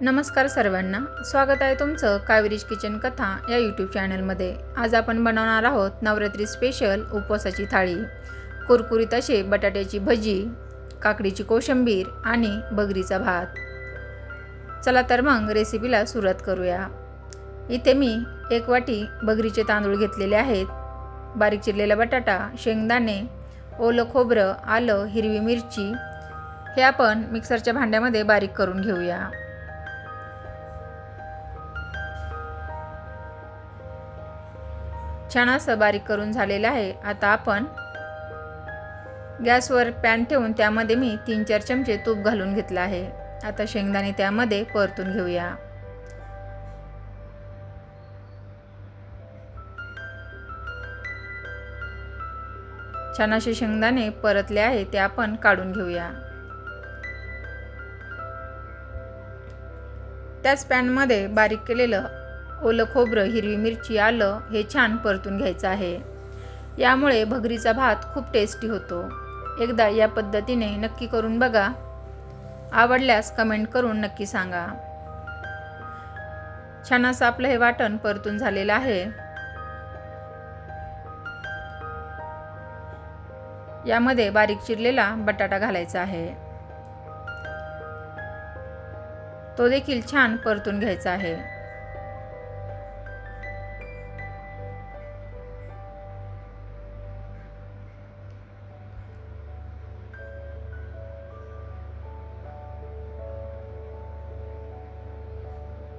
नमस्कार सर्वांना. स्वागत आहे तुमचं कावेरीज किचन कथा या यूट्यूब चॅनलमध्ये आज आपण बनवणार आहोत नवरात्री स्पेशल उपवासाची थाळी. कुरकुरीत असे बटाट्याची भजी काकडीची कोशिंबीर आणि बगरीचा भात. चला तर मग रेसिपीला सुरुवात करूया. इथे मी एक वाटी बगरीचे तांदूळ घेतलेले आहेत. बारीक चिरलेला बटाटा शेंगदाणे ओलं खोबरं आलं हिरवी मिरची हे आपण मिक्सरच्या भांड्यामध्ये बारीक करून घेऊया. छान असं बारीक करून झालेलं आहे. आता आपण गॅसवर पॅन ठेवून त्यामध्ये मी तीन चार चमचे तूप घालून घेतलं आहे. आता शेंगदाणे त्यामध्ये परतून घेऊया. छान असे शेंगदाणे परतले आहे ते आपण काढून घेऊया. त्याच पॅनमध्ये बारीक केलेलं ओलं खोबरं हिरवी मिरची आलं हे छान परतून घ्यायचं आहे. यामुळे भगरीचा भात खूप टेस्टी होतो. एकदा या पद्धतीने नक्की करून बघा. आवडल्यास कमेंट करून नक्की सांगा. छान असं आपलं हे वाटण परतून झालेलं आहे. यामध्ये बारीक चिरलेला बटाटा घालायचा आहे. तो देखील छान परतून घ्यायचा आहे.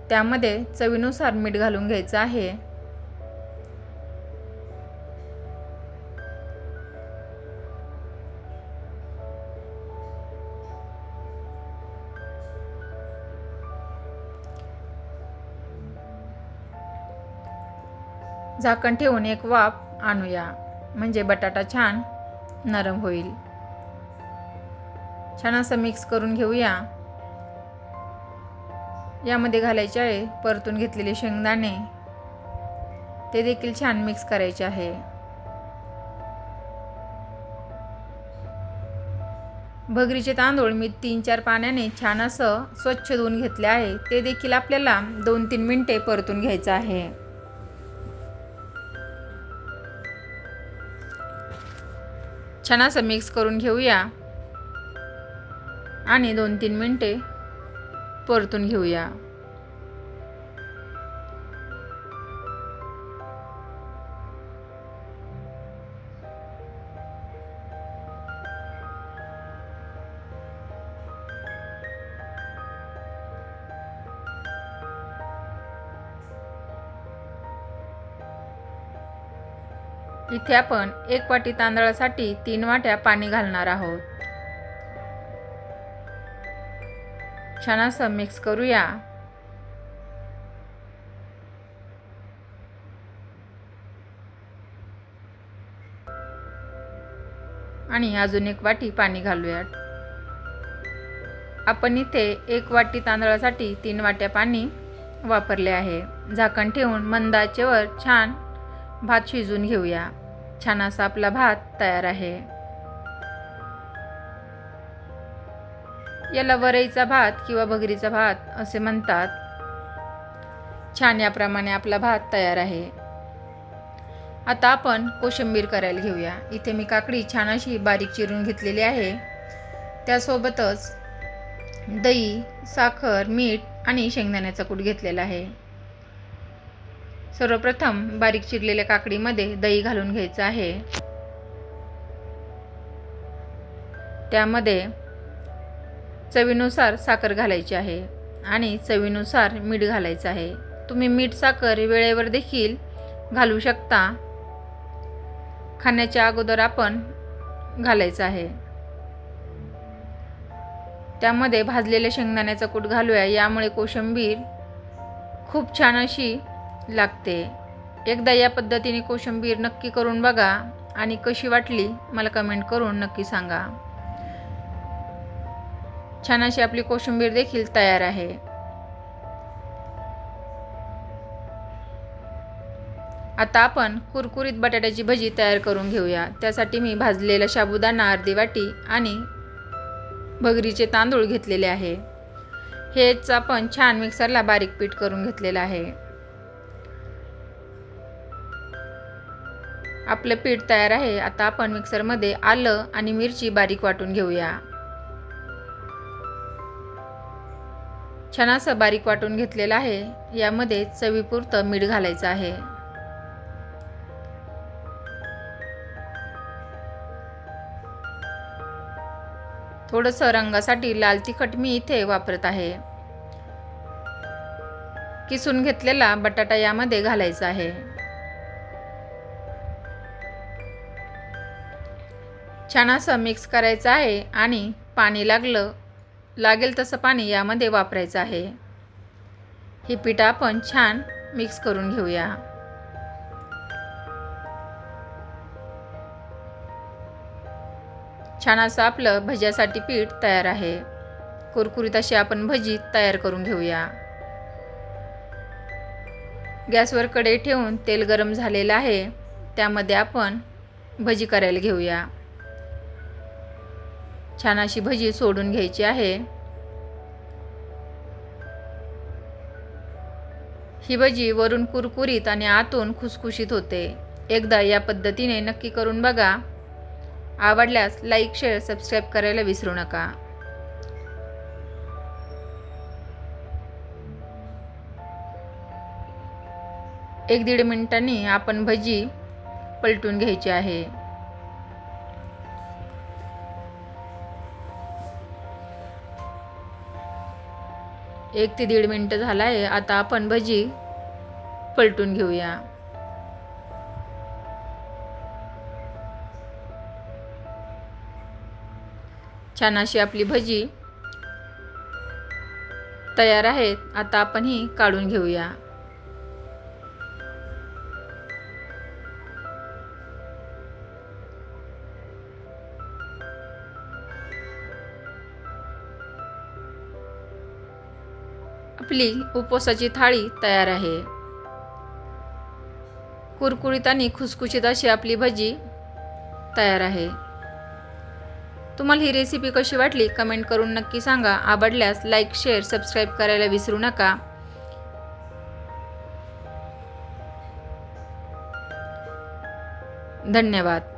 त्यामध्ये चवीनुसार मीठ घालून घ्यायचं आहे. झाकण ठेवून एक वाफ आणूया. म्हणजे बटाटा छान नरम होईल. छान असं मिक्स करून घेऊया. यामध्ये घालायचे आहे परतून घेतलेले शेंगदाणे. ते देखील छान मिक्स करायचे आहे. भगरीचे तांदूळ मी तीन चार पाण्याने छान असं स्वच्छ धुवून घेतले आहे. ते देखील आपल्याला दोन तीन मिनटे परतून घ्यायचं आहे. छान असं मिक्स करून घेऊया. आणि दोन तीन मिनटे परतून घेऊया. इथे आपण एक वाटी तांदळासाठी तीन वाट्या पाणी घालणार आहोत. छान असं मिक्स करूया. आणि अजून एक वाटी पाणी घालूयात. आपण इथे एक वाटी तांदळासाठी तीन वाट्या पाणी वापरले आहे. झाकण ठेवून मंदाचेवर छान भात शिजून घेऊया. छान असा आपला भात तयार आहे. याला वरईचा भात किंवा भगरीचा भात असे म्हणतात. छान याप्रमाणे आपला भात तयार आहे. आता आपण कोशिंबीर करायला घेऊया. इथे मी काकडी छान अशी बारीक चिरून घेतलेली आहे. त्यासोबतच दही साखर मीठ आणि शेंगदाण्याचा कूट घेतलेला आहे. सर्वप्रथम बारीक चिरलेल्या काकडीमध्ये दही घालून घ्यायचं आहे. त्यामध्ये चवीनुसार साखर घालायची आहे आणि चवीनुसार मीठ घालायचं आहे. तुम्ही मीठ साखर वेळेवर देखील घालू शकता. खाण्याच्या अगोदर आपण घालायचं आहे. त्यामध्ये भाजलेल्या शेंगदाण्याचा कूट घालूया. यामुळे कोशिंबीर खूप छान अशी लागते. एकदा या पद्धतीने कोशिंबीर नक्की करून बघा आणि कशी वाटली मला कमेंट करून नक्की सांगा. छान अशी आपली कोशिंबीर देखील तयार आहे. आता आपण कुरकुरीत बटाट्याची भजी तयार करून घेऊया. त्यासाठी मी भाजलेला साबुदाणा अर्धी वाटी आणि भगरीचे तांदूळ घेतलेले आहे. हेच आपण छान मिक्सरला बारीक पीठ करून घेतलेलं आहे. आपलं पीठ तयार आहे. आता आपण मिक्सरमध्ये आलं आणि मिरची बारीक वाटून घेऊया. छान असं बारीक वाटून घेतलेलं आहे. यामध्ये चवीपुरतं मीठ घालायचं आहे. थोडंसं रंगासाठी लाल तिखट मी इथे वापरत आहे. किसून घेतलेला बटाटा यामध्ये घालायचा आहे. छान असं मिक्स करायचं आहे आणि पाणी लागलं लागेल तसं पाणी यामध्ये वापरायचं आहे. ही पीठ आपण छान मिक्स करून घेऊया. छान असं आपलं भज्यासाठी पीठ तयार आहे. कुरकुरीत अशी आपण भजी तयार करून घेऊया. गॅसवर कढई ठेवून तेल गरम झालेलं आहे. त्यामध्ये आपण भजी करायला घेऊया. छान अशी भजी सोडून घ्यायची आहे. ही भजी वरून कुरकुरीत आणि आतून खुसखुशीत होते. एकदा या पद्धतीने नक्की करून बघा. आवडल्यास लाईक शेअर सबस्क्राईब करायला विसरू नका. एक दीड मिनिटांनी आपण भजी पलटून घ्यायची आहे. एक ते दीड मिनटं झाला आहे आता आपण भजी पलटून घेऊया. छान अशी आपली भजी तयार आहेत. आता आपण ही काढून घेऊया. आपली उपवासाची थाळी तयार आहे. कुरकुरीत आणि खुसखुशीत अशी आपली भजी तयार आहे. तुम्हाला ही रेसिपी कशी वाटली कमेंट करून नक्की सांगा. आवडल्यास लाईक शेअर सबस्क्राईब करायला विसरू नका. धन्यवाद.